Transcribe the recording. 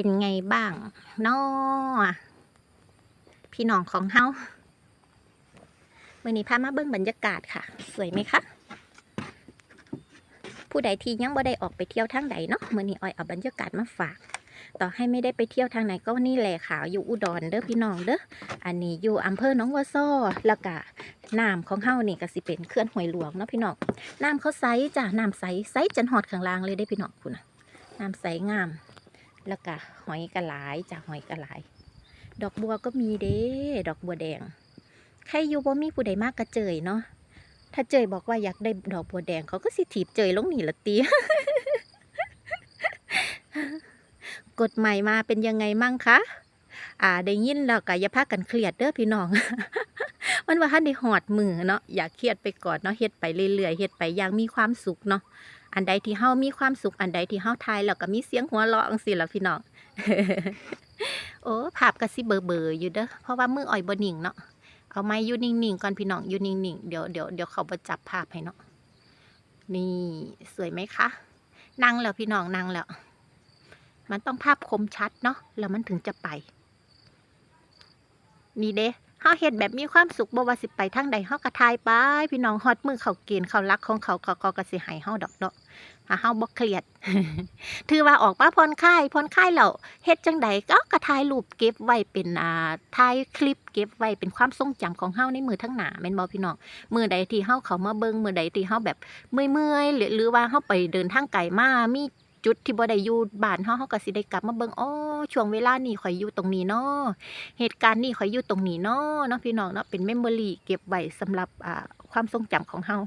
เป็นไงบ้างนอพี่น้องของเฮาวันนี้พามาเบิ่งบรรยากาศค่ะ สวยไหมคะผู้ใดที่ยังบ่ได้ออกไปเที่ยวทางใดเนาะเมื้อนี้ออยเอาบรรยากาศมาฝาก ต่อให้ไม่ได้ไปเที่ยวทางไหนก็นี่แหละค่ะอยู่อุดรเด้อพี่น้องเด้ออันนี้อยู่อำเภอหนองวัวซ้อแล้วก็น้ำของเฮานี่ก็สิเป็นเขื่อนห้วยหลวงเนาะพี่น้องน้ำเขาใสจ้ะน้ำใสใสจนหอดข้างล่างเลยได้พี่น้องคุณน้ำใสงาม แล้วก็หอยกระหลายจ้ะหอยกระหลาย ดอกบัวก็มีเด้ดอกบัวแดง ใครอยู่บ่มีผู้ใดมากกระเจยเนาะถ้าเจยบอกว่าอยากได้ดอกบัวแดงเขาก็สิถีบเจยลงหนีละตีกฎใหม่มาเป็นยังไงมั่งคะอ่าได้ยินแล้วก็อย่าพากันเครียดเด้อพี่น้อง มันว่าท่านได้หอดมือเนาะอย่าเครียดไปก่อนเนาะเฮ็ดไปเรื่อยๆเฮ็ดไปอย่างมีความสุขเนาะ อันใดที่เฮามีความสุขอันใดที่เฮาทายแล้วก็มีเสียงหัวเราะจังซี่ล่ะพี่น้องโอ้ภาพก็สิเบลอๆอยู่เด้อเพราะว่ามืออ่อยบ่นิ่งเนาะเอาไม้อยู่นิ่งๆก่อนพี่น้องอยู่นิ่งๆเดี๋ยวเดี๋ยวเดี๋ยวเขาบ่จับภาพให้เนาะนี่สวยไหมคะนั่งแล้วพี่น้องนั่งแล้ว มันต้องภาพคมชัดเนาะแล้วมันถึงจะไป นี่เด้าเฮ็ดแบบมีความสุขบ่ว่าสิไปทางใดเฮาก็ทายไป พี่น้องฮอดมือเขาเกณฑ์เขารักของเขาเขาเขาก็สิให้เฮาดอกเนาะถ้าเฮาบ่เครียด ถือว่าออกมาผ่อนคลายผ่อนคลายแล้วเฮ็ดจังใดก็ก็ถ่ายรูปเก็บไว้เป็นอ่าถ่ายคลิปเก็บไว้เป็นความทรงจำของเฮาในมือทั้งหน้าแม่นบ่พี่น้องมือใดที่เฮาเข้ามาเบิ่งมือใดที่เฮาแบบเมื่อยๆหรือหรือว่าเฮาไปเดินทางไกลมามีจุดที่บ่ได้อยู่บ้านเฮาเฮาก็สิได้กลับมาเบิ่งอ๋อ ช่วงเวลานี้ข่อยอยู่ตรงนี้เนาะเหตุการณ์นี้ข่อยอยู่ตรงนี้เนาะเนาะพี่น้องเนาะเป็นเมมโมรีเก็บไว้สำหรับความทรงจำของเฮา